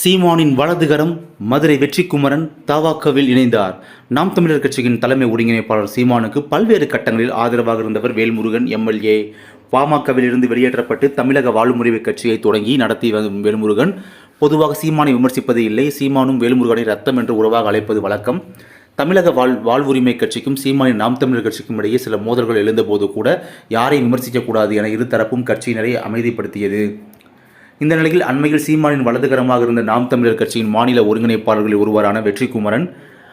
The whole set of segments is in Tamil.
சீமானின் வலதுகரம் மதுரை வெற்றிக்குமரன் தவாக்கவில் இணைந்தார். நாம் தமிழர் கட்சியின் தலைமை ஒருங்கிணைப்பாளர் சீமானுக்கு பல்வேறு கட்டங்களில் ஆதரவாக இருந்தவர் வேல்முருகன் எம்எல்ஏ. பாமகவில் இருந்து வெளியேற்றப்பட்டு தமிழக வாழ்முறை கட்சியை தொடங்கி நடத்தி வரும் வேல்முருகன் பொதுவாக சீமானை விமர்சிப்பது இல்லை. சீமானும் வேல்முருகனை ரத்தம் என்று உறவாக அழைப்பது வழக்கம். தமிழக வாழ் வாழ்வுரிமை கட்சிக்கும் சீமானின் நாம் தமிழர் கட்சிக்கும் இடையே சில மோதல்கள் எழுந்தபோது கூட யாரையும் விமர்சிக்கக்கூடாது என இருதரப்பும் கட்சியினரை அமைதிப்படுத்தியது. இந்த நிலையில் அண்மையில் சீமானின் வலதுகரமாக இருந்த நாம் தமிழர் கட்சியின் மாநில ஒருங்கிணைப்பாளர்களில் ஒருவரான வெற்றிக்குமரன்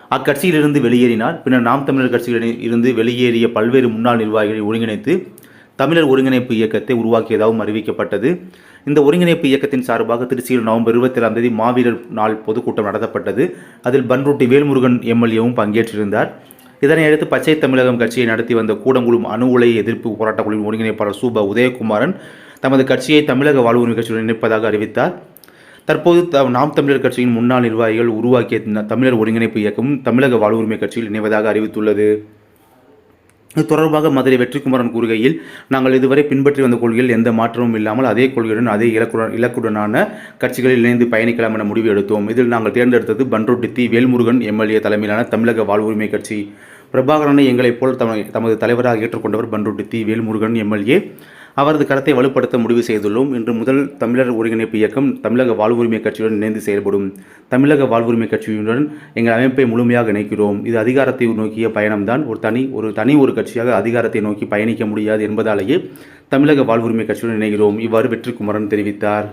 அக்கட்சியிலிருந்து வெளியேறினார். பின்னர் நாம் தமிழர் கட்சியில் இருந்து வெளியேறிய பல்வேறு முன்னாள் நிர்வாகிகளை ஒருங்கிணைத்து தமிழர் ஒருங்கிணைப்பு இயக்கத்தை உருவாக்கியதாகவும் அறிவிக்கப்பட்டது. இந்த ஒருங்கிணைப்பு இயக்கத்தின் சார்பாக திருச்சியில் நவம்பர் இருபத்தி ஏழாம் தேதி மாவீரர் நாள் பொதுக்கூட்டம் நடத்தப்பட்டது. அதில் பன்ருட்டி வேல்முருகன் எம்எல்ஏவும் பங்கேற்றிருந்தார். இதனையடுத்து பச்சை தமிழகம் கட்சியை நடத்தி வந்த கூடங்குளம் அணு உலை எதிர்ப்பு போராட்டக் குழுவின் ஒருங்கிணைப்பாளர் சூபா உதயகுமாரன் தமது கட்சியை தமிழக வாழ்வுரிமை கட்சியுடன் இணைப்பதாக அறிவித்தார். தற்போது த- நாம் தமிழர் கட்சியின் முன்னாள் நிர்வாகிகள் உருவாக்கிய தமிழர் ஒருங்கிணைப்பு இயக்கமும் தமிழக வாழ்வுரிமை கட்சியில் இணைவதாக அறிவித்துள்ளது. இது தொடர்பாக மதுரை வெற்றிக்குமரன் கூறுகையில் நாங்கள் இதுவரை பின்பற்றி வந்த கொள்கையில் எந்த மாற்றமும் இல்லாமல் அதே கொள்கையுடன் அதே இலக்குடன் இலக்குடனான கட்சிகளில் இணைந்து பயணிக்கலாம் என முடிவு எடுத்தோம். இதில் நாங்கள் தேர்ந்தெடுத்தது பன்ருட்டி வேல்முருகன் எம்எல்ஏ தலைமையிலான தமிழக வாழ்வுரிமை கட்சி. பிரபாகரனை எங்களைப் போல் தமது தலைவராக ஏற்றுக்கொண்டவர் பன்ருட்டி வேல்முருகன் எம்எல்ஏ அவரது கடத்தை வலுப்படுத்த முடிவு செய்துள்ளோம். இன்று முதல் தமிழர் ஒருங்கிணைப்பு இயக்கம் தமிழக வாழ்வுரிமை கட்சியுடன் இணைந்து செயல்படும். தமிழக வாழ்வுரிமை கட்சியுடன் எங்கள் அமைப்பை முழுமையாக இணைக்கிறோம். இது அதிகாரத்தை நோக்கிய பயணம்தான். ஒரு தனி ஒரு தனி ஒரு கட்சியாக அதிகாரத்தை நோக்கி பயணிக்க முடியாது என்பதாலேயே தமிழக வாழ்வுரிமை கட்சியுடன் இணைகிறோம். இவ்வாறு வெற்றிக்குமரன் தெரிவித்தார்.